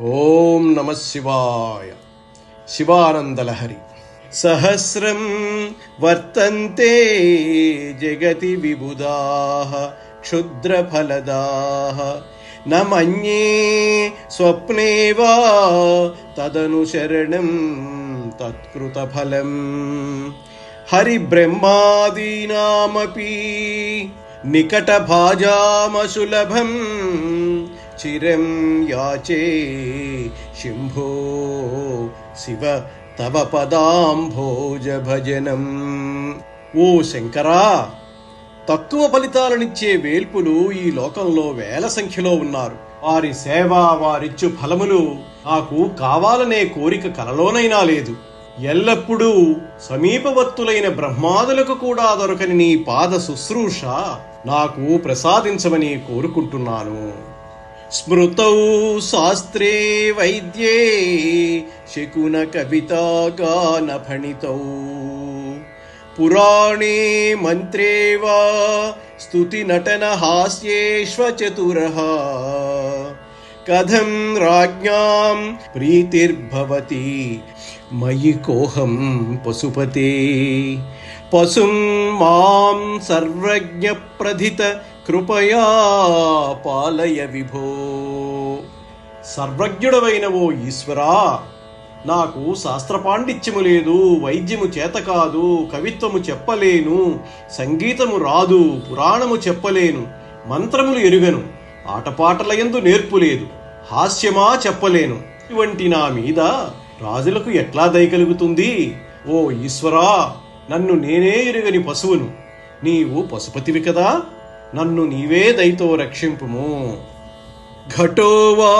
ॐ नमः शिवाय। शिवानन्दलहरि। सहस्रं वर्तन्ते जगति विबुधाः क्षुद्रफलदाः। न मन्ये स्वप्ने वा तदनुशरणं तत्कृतफलम्। हरिब्रह्मादीनामपि निकटभाजामसुलभम्। చిరం యాచే. శంభో శివ తవ పదాంభోజ భజనం ఓ శంకరా తక్కువ ఫలితాలనిచ్చే వేల్పులు ఈ లోకంలో వేల సంఖ్యలో ఉన్నారు. వారి సేవ వారిచ్చు ఫలములు నాకు కావాలనే కోరిక కలలోనైనా లేదు. ఎల్లప్పుడూ సమీపవర్తులైన బ్రహ్మాదులకు కూడా దొరకని నీ పాద శుశ్రూష నాకు ప్రసాదించమని కోరుకుంటున్నాను. स्मृतौ शास्त्रे वैद्ये शकुन कविता पुराणे मन्त्रे वा स्तुतिनटनहास्येष्व चतुरः कथम् राज्ञाम् प्रीतिर्भवति मयि कोऽहं पशुपते। पशुं मां सर्वज्ञप्रथित కృపయా పాలయ విభో. సర్వజ్ఞుడవైన ఓ ఈశ్వరా నాకు శాస్త్ర పాండిత్యము లేదు వైద్యము చేత కాదు కవిత్వము చెప్పలేను సంగీతము రాదు పురాణము చెప్పలేను మంత్రములు ఎరుగను ఆటపాటల యందు నేర్పు లేదు హాస్యమా చెప్పలేను. ఇవంటి నా మీద రాజులకు ఎట్లా దయ కలుగుతుంది? ఓ ఈశ్వరా నన్ను నేనే ఎరుగని పశువును నీవు పశుపతివి కదా? నన్ను నీవే దయతో రక్షింపుము. ఘటోవా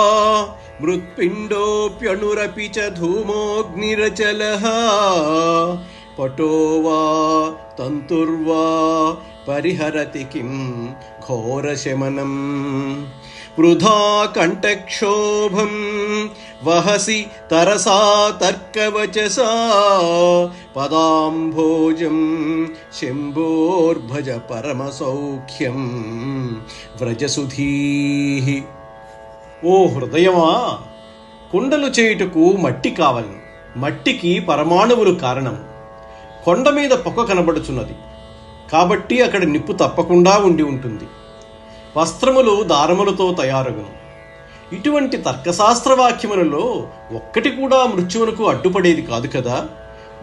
మృత్పిండోప్యణురపి చ ధూమోగ్నిరచల పటోవా తంతుర్వా పరిహరతి కిం ఘోరశమనం. वृथा कण्ठक्षोभं वहसि तरसा तर्कवचसा पदाम्भोजं शम्भोर्भज परमसौख्यं व्रजसुधीः ఓ హృదయమా కుండలు చేయుటకు మట్టి కావలను మట్టికి పరమాణువులు కారణం కొండ మీద పొగ కనబడుచున్నది కాబట్టి అక్కడ నిప్పు తప్పకుండా ఉండి ఉంటుంది వస్త్రములు దారములతో తయారగును. ఇటువంటి తర్కశాస్త్ర వాక్యములలో ఒక్కటి కూడా మృత్యువునకు అడ్డుపడేది కాదు కదా?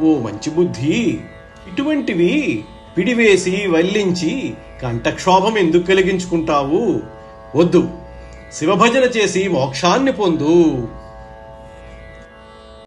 ఓ మంచి బుద్ధి! ఇటువంటివి పిడివేసి వల్లించి కంఠక్షోభం ఎందుకు కలిగించుకుంటావు? వద్దు. శివభజన చేసి మోక్షాన్ని పొందు.